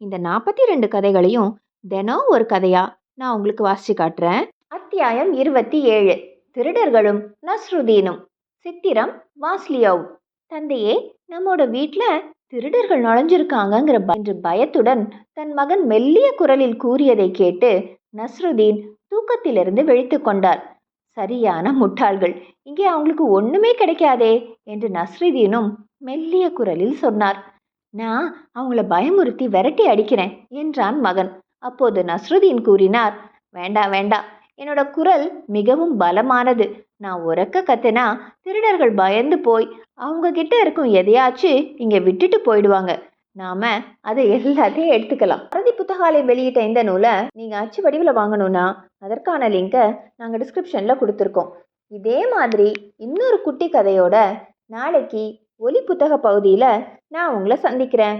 இந்த நாற்பத்தி ரெண்டு கதைகளையும் தினம் ஒரு கதையா நான் உங்களுக்கு வாசிச்சு காட்டுறேன். அத்தியாயம் இருபத்தி ஏழு திருடர்களும் நஸ்ருதீனும். சித்திரம் வாஸ்லியோவ். தந்தையே நம்மோட வீட்டில் திருடர்கள் நுழைஞ்சிருக்காங்கங்கிற ப- என்று பயத்துடன் தன் மகன் மெல்லிய குரலில் கூறியதை கேட்டு நஸ்ருதீன் தூக்கத்திலிருந்து விழித்து கொண்டார். சரியான முட்டாள்கள். இங்கே அவங்களுக்கு ஒண்ணுமே கிடைக்காதே என்று நஸ்ருதீனும் மெல்லிய குரலில் சொன்னார். நான் அவங்கள பயமுறுத்தி விரட்டி அடிக்கிறேன் என்றான் மகன். அப்போது நஸ்ருதீன் கூறினார் வேண்டாம் வேண்டாம் என்னோட குரல் மிகவும் பலமானது. நான் உறக்க கத்துனா திருடர்கள் பயந்து போய் அவங்க கிட்ட இருக்கும் எதையாச்சும் இங்க விட்டுட்டு போயிடுவாங்க. நாம அதை எல்லாத்தையும் எடுத்துக்கலாம். பாரதி புத்தகாலயம் வெளியிட்ட இந்த நூலை நீங்க அச்சு வடிவில் வாங்கணும்னா அதற்கான லிங்கை நாங்கள் டிஸ்கிரிப்ஷன்ல கொடுத்துருக்கோம். இதே மாதிரி இன்னொரு குட்டி கதையோட நாளைக்கு ஒலி புத்தக பகுதியில் நான் உங்களை சந்திக்கிறேன்.